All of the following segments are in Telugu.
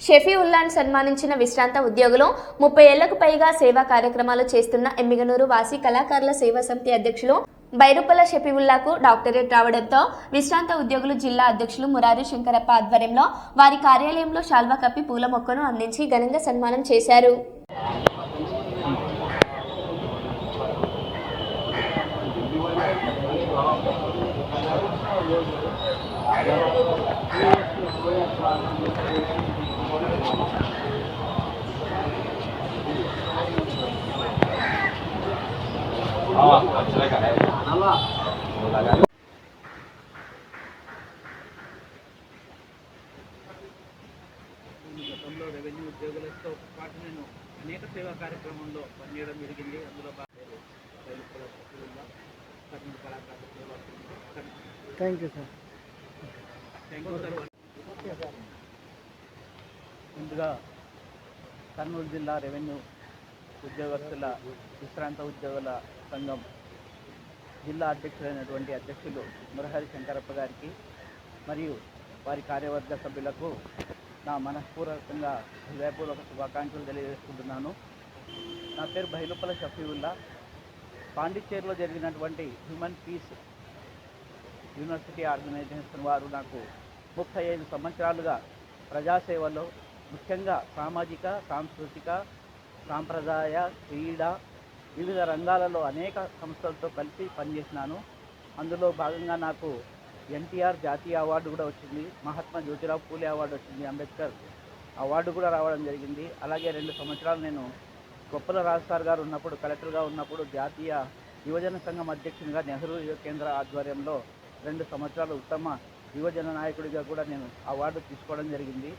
షఫీవుల్లాను సన్మానించిన విశ్రాంత ఉద్యోగులు ముప్పై ఏళ్ళకు పైగా సేవా కార్యక్రమాలు చేస్తున్న ఎమ్మిగనూరు వాసి కళాకారుల సేవా సమితి అధ్యక్షులు బైరుపల షఫీవుల్లాకు డాక్టరేట్ రావడంతో విశ్రాంత ఉద్యోగులు జిల్లా అధ్యక్షులు మురారి శంకరప్ప ఆధ్వర్యంలో వారి కార్యాలయంలో శాల్వా కప్పి పూల మొక్కను అందించి ఘనంగా సన్మానం చేశారు. గతంలో రెవెన్యూ ఉద్యోగులతో పాటు నేను అనేక సేవా కార్యక్రమంలో పనిచేయడం జరిగింది. అందులో. Thank you sir thank you sir ముందుగా కర్నూలు జిల్లా రెవెన్యూ ఉద్యోగస్తుల విశ్రాంత ఉద్యోగుల సంఘం జిల్లా అధ్యక్షులైనటువంటి అధ్యక్షులు మురహరి శంకరప్ప గారికి మరియు వారి కార్యవర్గ సభ్యులకు నా మనస్పూర్వకంగా హృదయపూర్వక శుభాకాంక్షలు తెలియజేసుకుంటున్నాను. నా పేరు బహిలుపల షఫీవుల్లా. పాండిచ్చేరిలో జరిగినటువంటి హ్యూమన్ పీస్ యూనివర్సిటీ ఆర్గనైజేషన్ వారు నాకు ముప్పై ఐదు సంవత్సరాలుగా ప్రజాసేవలో ముఖ్యంగా సామాజిక సాంస్కృతిక సాంప్రదాయ క్రీడ వివిధ రంగాలలో అనేక సంస్థలతో కలిసి పనిచేసినాను. అందులో భాగంగా నాకు ఎన్టీఆర్ జాతీయ అవార్డు కూడా వచ్చింది. మహాత్మా జ్యోతిరావు పూలే అవార్డు వచ్చింది. అంబేద్కర్ అవార్డు కూడా రావడం జరిగింది. అలాగే రెండు సంవత్సరాలు నేను గొప్పల రాజ్ సార్ గారు ఉన్నప్పుడు కలెక్టర్గా ఉన్నప్పుడు జాతీయ యువజన సంఘం అధ్యక్షునిగా నెహ్రూ యువ కేంద్ర ఆధ్వర్యంలో రెండు సంవత్సరాలు ఉత్తమ యువజన నాయకుడిగా కూడా నేను అవార్డు తీసుకోవడం జరిగింది.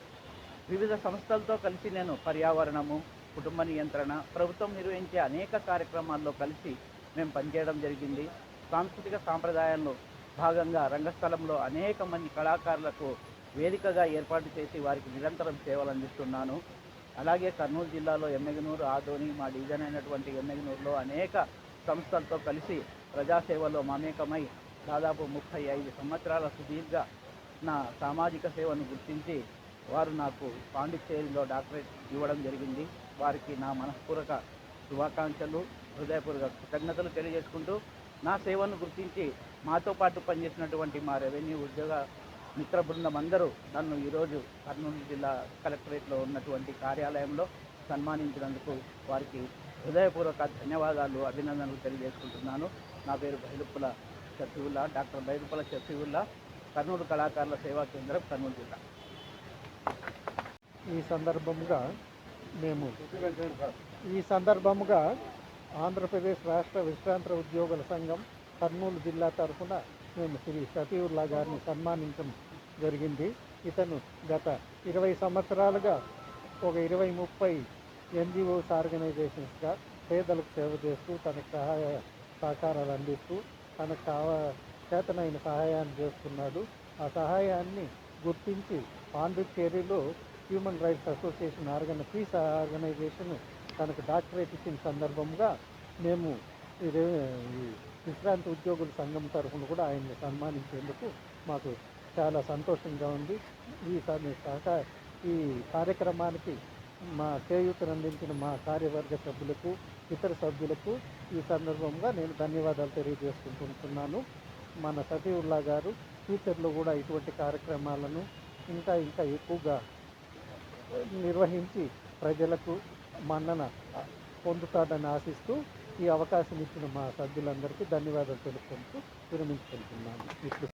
వివిధ సంస్థలతో కలిసి నేను పర్యావరణము కుటుంబ నియంత్రణ ప్రభుత్వం నిర్వహించే అనేక కార్యక్రమాల్లో కలిసి మేము పనిచేయడం జరిగింది. సాంస్కృతిక సాంప్రదాయంలో భాగంగా రంగస్థలంలో అనేక మంది కళాకారులకు వేదికగా ఏర్పాటు చేసి వారికి నిరంతరం సేవలు అందిస్తున్నాను. అలాగే కర్నూలు జిల్లాలో ఎమ్మెగనూరు ఆదోని మా డివిజన్ అయినటువంటి ఎమ్మెగనూరులో అనేక సంస్థలతో కలిసి ప్రజాసేవలో మమేకమై దాదాపు ముప్పై ఐదు సంవత్సరాల సుదీర్ఘ నా సామాజిక సేవను గుర్తించి వారు నాకు పాండిచ్చేరిలో డాక్టరేట్ ఇవ్వడం జరిగింది. వారికి నా మనస్పూర్వక శుభాకాంక్షలు హృదయపూర్వక కృతజ్ఞతలు తెలియజేసుకుంటూ నా సేవను గుర్తించి మాతో పాటు పనిచేసినటువంటి మా రెవెన్యూ ఉద్యోగ మిత్ర బృందం అందరూ నన్ను ఈరోజు కర్నూలు జిల్లా కలెక్టరేట్లో ఉన్నటువంటి కార్యాలయంలో సన్మానించినందుకు వారికి హృదయపూర్వక ధన్యవాదాలు అభినందనలు తెలియజేసుకుంటున్నాను. నా పేరు బైలుప్పుల షఫీవుల్లా డాక్టర్ బైలుప్పుల షఫీవుల్లా కర్నూలు కళాకారుల సేవా కేంద్రం కర్నూలు జిల్లా. ఈ సందర్భముగా మేము ఈ సందర్భముగా ఆంధ్రప్రదేశ్ రాష్ట్ర విశ్రాంత ఉద్యోగుల సంఘం కర్నూలు జిల్లా తరఫున మేము శ్రీ సతీవుల్లా గారిని సన్మానించడం జరిగింది. ఇతను గత ఇరవై సంవత్సరాలుగా ఒక ఇరవై ముప్పై ఎన్జిఓస్ ఆర్గనైజేషన్స్గా పేదలకు సేవ చేస్తూ తనకు సహాయ సహకారాలు అందిస్తూ తనకు కావ చేతనైన సహాయాన్ని చేస్తున్నాడు. ఆ సహాయాన్ని గుర్తించి పాండిచ్చేరిలో human rights association organ peace organization తనకు డాక్టరేట్ ఇచ్చిన సందర్భంగా మేము విశ్రాంతి ఉద్యోగుల సంఘం తరఫున కూడా ఆయన్ని సన్మానించేందుకు మాకు చాలా సంతోషంగా ఉంది. ఈ స- ఈ కార్యక్రమానికి మా చేయూతను అందించిన మా కార్యవర్గ సభ్యులకు ఇతర సభ్యులకు ఈ సందర్భంగా నేను ధన్యవాదాలు తెలియజేసుకుంటున్నాను. మన సఫీవుల్లా గారు ఫ్యూచర్లో కూడా ఇటువంటి కార్యక్రమాలను ఇంకా ఇంకా ఎక్కువగా నిర్వహించి ప్రజలకు మన్నన పొందుతాడని ఆశిస్తూ ఈ అవకాశం ఇచ్చిన మా సభ్యులందరికీ ధన్యవాదాలు తెలుపుకుంటూ విరమించుకుంటున్నాను. ఇప్పుడు